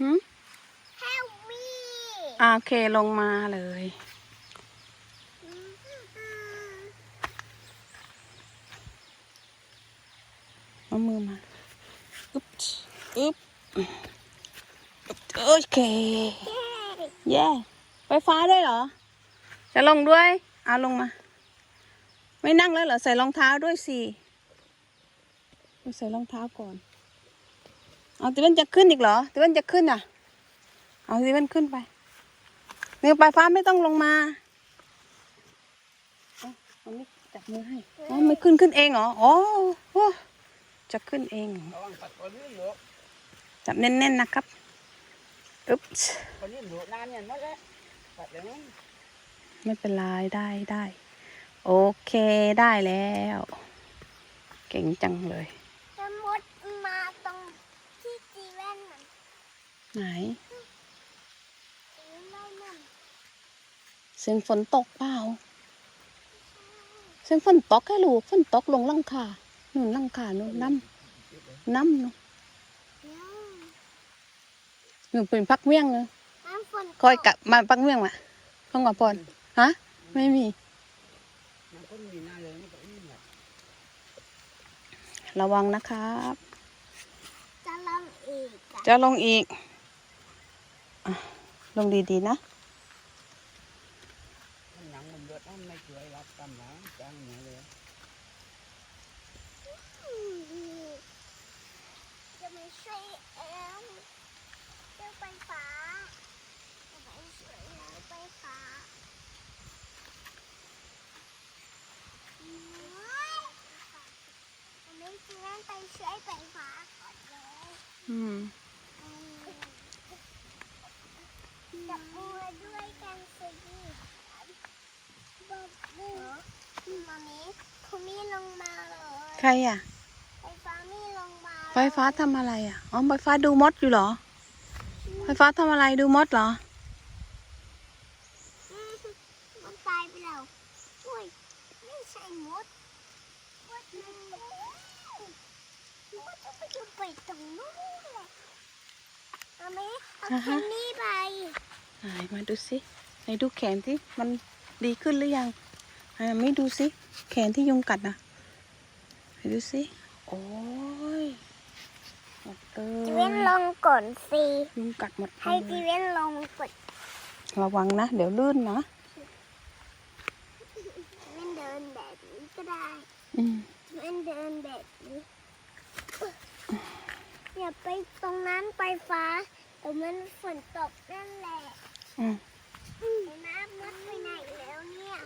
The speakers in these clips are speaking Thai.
หืม Help me อ่าโอเคลงมาเลย เอามือมาอึ๊บอึ๊บอึ๊บโอเค เย้ไฟฟ้าด้วยเหรอ จะลงด้วย เอาลงมา ไม่นั่งแล้วเหรอ ใส่รองเท้าด้วยสิ ใส่รองเท้าก่อน เอาติวันจะขึ้นอีกเหรอติวันจะขึ้นอะ เอาติวันขึ้นไปเนี่ยไฟฟ้าไม่ต้องลงมาเอาเอานี่จับมือให้อ๋อไม่ขึ้นขึ้นเองเหรออ๋อโอ้จะขึ้นเองจับแน่นๆนะครับอึ๊บตัวนี้หลวนานเนี่ยนั่นแหละปัดอย่างนั้นไม่เป็นไรได้ได้ โอเคได้แล้ว เก่งจังเลย จะมดมาตรงที่จีแว่นมัน ไหนจีแว่นมันเสียงฝนตกเปล่า เสียงฝนตกแค่ลูกฝนตกลงหลังคานู่นหลังคานู่นน้ำน้ำนู่นเนี่ยนู่นเป็นพักเมี่ยงเลยน้ำฝนตคอยกลับมาพักเมี่ยงมาข้องกับปอนฮะ ไม่มีมันก็มีหน้าเลยนี่ก็นี่แหละระวังนะครับ จะลองอีกอะจะลงอีกอะ ลงดีๆนะมันหนังมันเลือดมันไม่ช่วยรับกำลังจังเนี่ยเลยจะไม่ช่วยเอ็มเจ้าไฟฟ้าจะไม่ช่วยแล้วไฟฟ้าจะไม่ช่วยไปช่วยไฟฟ้าก่อนเลย อืม จับมือด้วยกันสิบอกมือมามีคุณมีลงมาเลย ใครอะ ไฟฟ้ามีลงมาไฟฟ้าทำอะไรอะ อ๋อ ไฟฟ้าดูมดอยู่เหรอ ไฟฟ้าทำอะไรดูมดเหรอ อืมมันตายไปแล้วอุ้ยไม่ใช่มดมดมันมดจะไปอยู่ไปตรงนู้นแหละมามีเอาอ่าแค่ฮะนี้ไปไหนมาดูสิไหนดูแขนที่มันดีขึ้นหรือยังอ่าไม่ดูสิ แขนที่ยุงกัดนะไหน ดูสิโอ้ยหมดเลจีเว้นยลงก่อนสิยุงกัดหมดเลให้จียเว้นลงก่อนระวังนะ เดี๋ยวลื่นนะจีเว้นเดินแบบนี้ก็ได้อืมจีเว้นเดินแบบนี้อย่าไปตรงนั้นไปฟ้าแต่มันฝนตกนั่นแหละอืมเห็นไหมมดไปไหนแล้วเนี่ย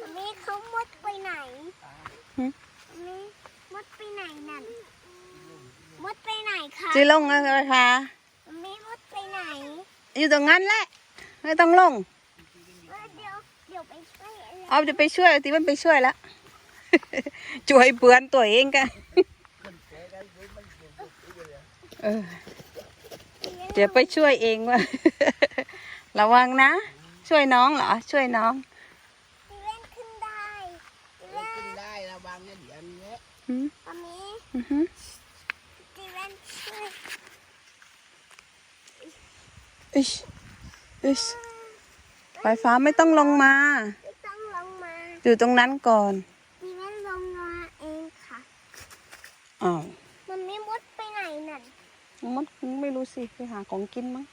ตอนนี้เขามดไปไหนตอนนี้ มดไปไหนนั่น มดไปไหนคะจีลงเลยค่ะตอนนี้มดไปไหน อยู่ตรงนั้นแหละ ไม่ต้องลง เออเดี๋ยวเดี๋ยวไปช่วยอะไรเอาจะไปช่วยที่มันไปช่วยแล้วช่วยเพื่อนตัวเองกันเออเดี๋ยวไปช่วยเองว่า ระวังนะ ช่วยน้องเหรอ ช่วยน้อง จีเว้นขึ้นได้จีเว้ ขึ้น น ได้ระวังเนี่ยเดี๋ยว นี้หืมตอนนี้อือหือจีเว้นช่วยอิชอิชไฟฟ้าไม่ต้องลงมา ไม่ต้องลงมา อยู่ตรงนั้นก่อนจีเว้นลงมาเองค่ะอ้าวมันไม่มดไปไหนนั่นมดไม่รู้สิไปหาของกินมั้ง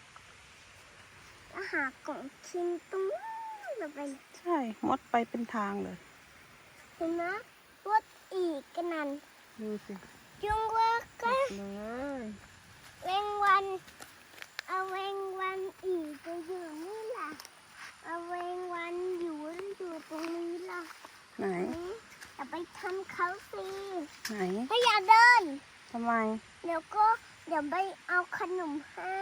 อาหารของคิมตรงนู้นจะไปใช่ มดไปเป็นทางเลยเห็นไหมมด อีกกันนั่นดูสิยุงว่าก็เลยเวงวัน เอาเวงวันอีกจะอยู่นี่ล่ะ เอาเวงวันอยู่อยู่ตรงนี้ล่ะ ไหนนี่อย่าไปทำเขาสิไหนถ้าอย่าเดินทำไม เดี๋ยวก็เดี๋ยวไปเอาขนมให้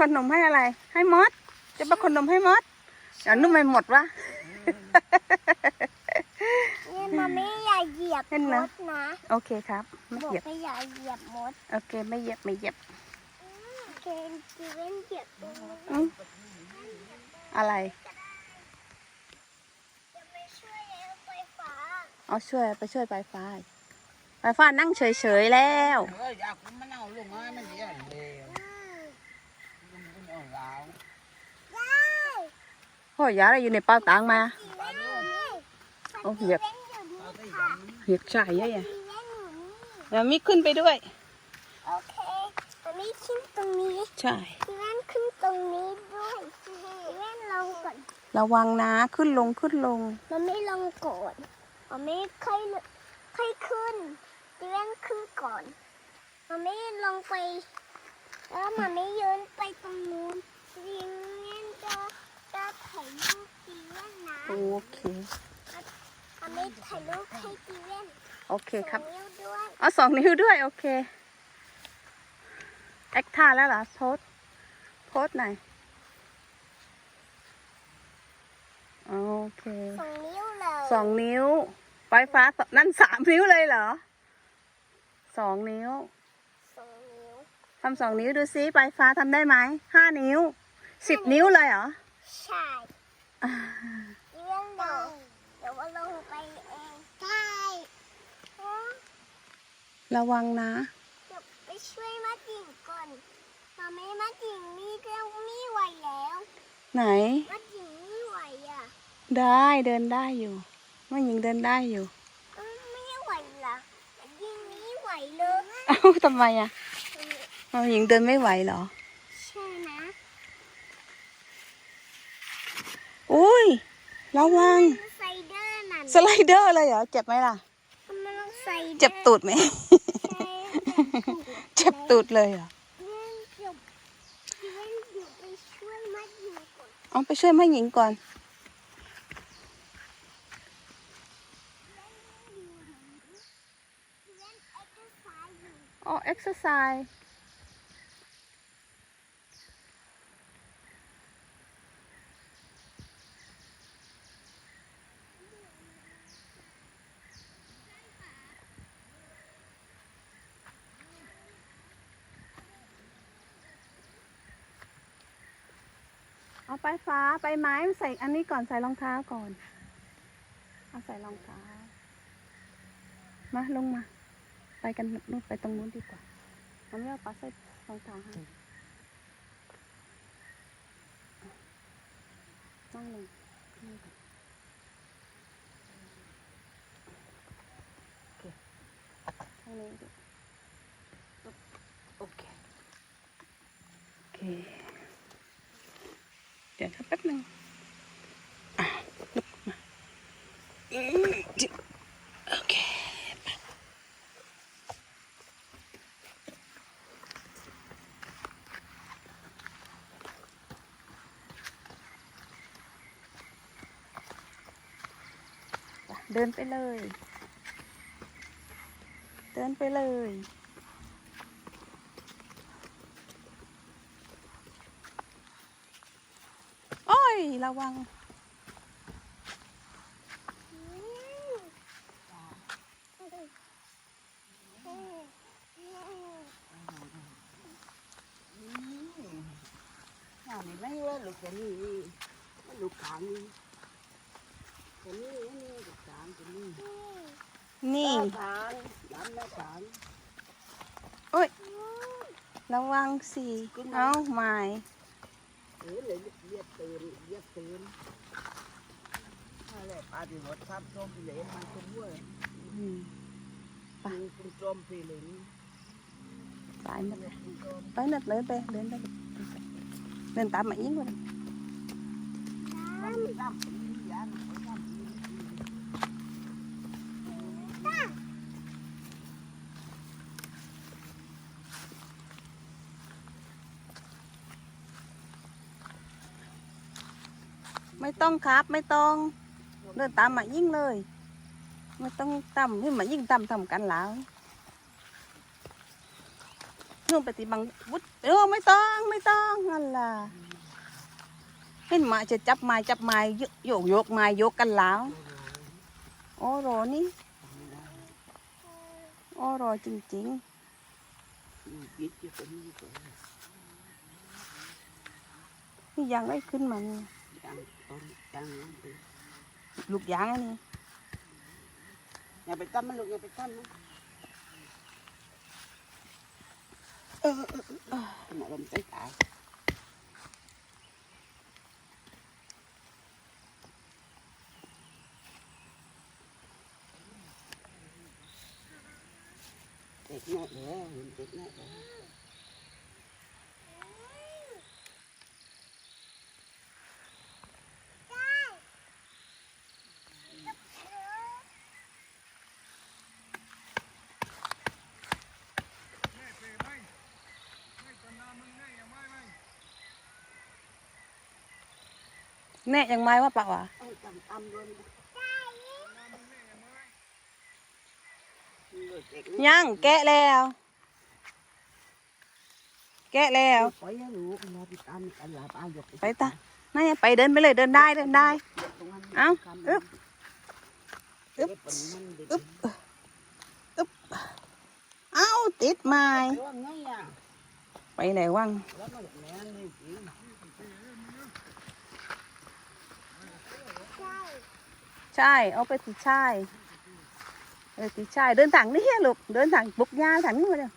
ขนมให้อะไร ให้มด จะไปขนมให้มดเดี๋ยวนุ่มไม่หมดวะเนี่ย มาไม่อย่าเหยียบเห็นมนะดนะโอเคครับไม่บอกเหยียบให้อย่าเหยียบมดโอเคไม่เหยียบไม่เหยียบเกนจีเว้นเหยียบตรงนี้อืมอะไรจะไม่ช่วยแล้วไฟฟ้าเอาช่วยไปช่วยปลายฟ้าปลายฟ้านั่งเฉยๆแล้วเอออยากมันเอาลงมามันเดี๋ยวเลยอืมพ่อยาอะไรอยู่ในเป้าตังมาโอ้เหยียบ เหยียบใช่ยัยตีอะแว่นอยู่นี่แล้วมีขึ้นไปด้วย โอเคตอนนี้ขึ้นตรงนี้ใช่ตีแว่นขึ้นตรงนี้ด้วยตีแว่นลงก่อนระวังนะขึ้นลงขึ้นลง มันไม่ลงก่อนมันไม่ค่อยค่อยขึ้นตีแว่นขึ้นก่อน มันไม่ลงไปแล้วมันไม่เยืนไปตรงนู้นตีแว่นจะจะถ่ายรูปตีแว่นนะโอเค มันไม่ถ่ายรูปให้ตีแว่นโอเคครับส่งนิ้วด้วยเอาสองนิ้วด้วย โอเค แอคท่าแล้วเหรอ โพสต์โพสต์หน่อยโอเคส่งนิ้วเลยสองนิ้วปลายฟ้าสนั่นสามนิ้วเลยเหรอสองนิ้วส่งนิ้วทำสองนิ้วดูซิปลายฟ้าทำได้ไหมห้านิ้วสิบนิ้วเลยเหรอ ใช่ตีแว่นลงเดี๋ยวว่าลงไปเองใช่ฮะ ระวังนะ เดี๋ยวไปช่วยมาจิงก่อนมาไม่มาจิงนี่ก็ไม่ไหวแล้ว ไหน มาจิงไม่ไหวอะ ได้เดินได้อยู่แม่หญิงเดินได้อยู่เอ้ยไม่ไหวละมาจิงไม่ไหวเลยเอ้าทำไมอะแม่หญิงเดินไม่ไหวเหรอ ใช่นะอุ้ยระวังไซเดอร์นั่นสไลเดอร์เลยเหรอ เจ็บไหมล่ะมันต้องไซเดอร์เจ็บตูดไหมใช่ เจ็บตูดเลยเหรออ๋อาไปช่วยแม่หญิงก่อน อ๋อเอ็กซ์ไซส์ เอาไปฟ้าไปไม้ใส่อันนี้ก่อนใส่รองเท้าก่อน เอาใส่รองเท้า มาลงมา ไปกันนู่นไปตรงนู้นดีกว่ามันไม่เอาปลาใส่รองเท้าให้นั่งลงนี่ก่อนโอเคข้างนี้ดิโอเค โอเค เดี๋ยวถ้าแป๊บหนึ่งอะลุกมาอืมจิโอเคเดินไปเลย เดินไปเลย โอ้ย ระวัง nhà này mấy quá lục cái gì nó lục cạn đi cái này cái này lục cạn cái này นี่ cạn làm nó cạn ระวังสิเอาใหม่ để lại giết tiền giết tiền hay là ba thì một tham trôm thì lấy mà không mua อืม cùng trôm thì lấy สายหมดเลยไปนัดเลยไปเดินไปเดินตามมายิ่งกว่า ไม่ต้องครับไม่ต้อง เดินตามมายิ่งเลย ไม่ต้องตำให้มายิ่งตำทำกันแล้วนู่นไปฏิบังวุฒเออไม่ต้องไม่ต้องนั่นล่ะเห็นหมาจะจับไม้จับไม้ยกโยกโยกไม้โยกกันแล้วโอ้โหนี่โอ้โหจริงๆนี่ยังได้ขึ้นมานี่ ต้นยางลูกยางนี่อย่าไปตั้มมันลูกอย่าไปตั้มมันเออเออเออหมอลมใจตายเด็กน้อยเด้อเด็กน้อยเด้อ แล้ว แกะแล้วไปให้ลูกมาติดตามกันหลาป้ายกไปตานั่นไปเดินไปเลยเดินได้เดินได้ เอ้าอึ๊บอึ๊บอึ๊บเอ้าติดไม้ไงอะไปไหนวัง แล้วมันแม่นี่สิ ใช่เอาไปติดใช่เออติดใช่เดินทางนี่ลูกเดินทางบุกยาถังนี่มาเลย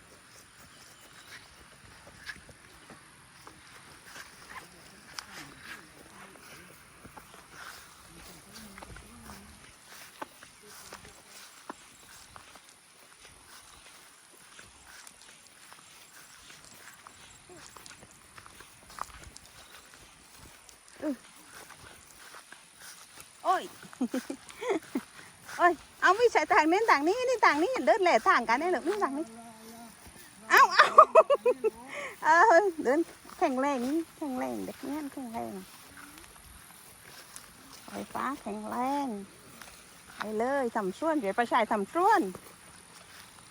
โอ้ยโอ้ยเอาไม่ใช่ทางนี้ทางนี้นี่ทางนี้เดินแหล่ทางกันนี่หรือนี่ทางนี้เอาเอาเออเดินแข็งแรงนี่แข็งแรงเด็กนี้ยแข็งแรงไฟฟ้าแข็งแรงไปเลยทำส่วนเดี๋ยวประชายทำส่วน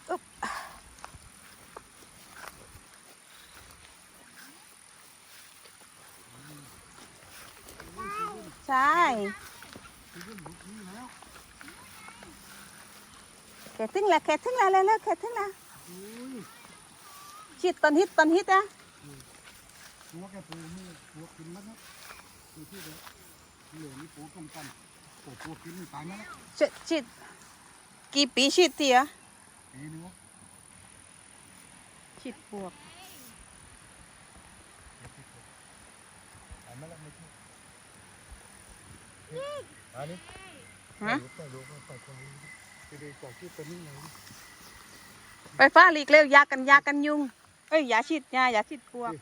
อึ๊บใช่ แกะถึงแล้วแกะถึงแล้วแล้วแกะถึงแล้วชิดตอนฮิตตอนฮิตอะหัวแกปูนี่หัวกินมันนะอยู่ที่เดียวเหลือนี่ปูต้มกันปูปูกินนี่ตายมันนะชิดชิดกี่ปีชิดเตียปีนึงวะชิดบวกตายมันละไม่ใช่อันนี้ฮะ ใส่ลูกใส่ควายจะได้จากที่เป็นนี่ไงไฟฟ้าหลีกเร็วยากันยากันยุง เอ้ยยาฉีดยายาฉีดพวกนี่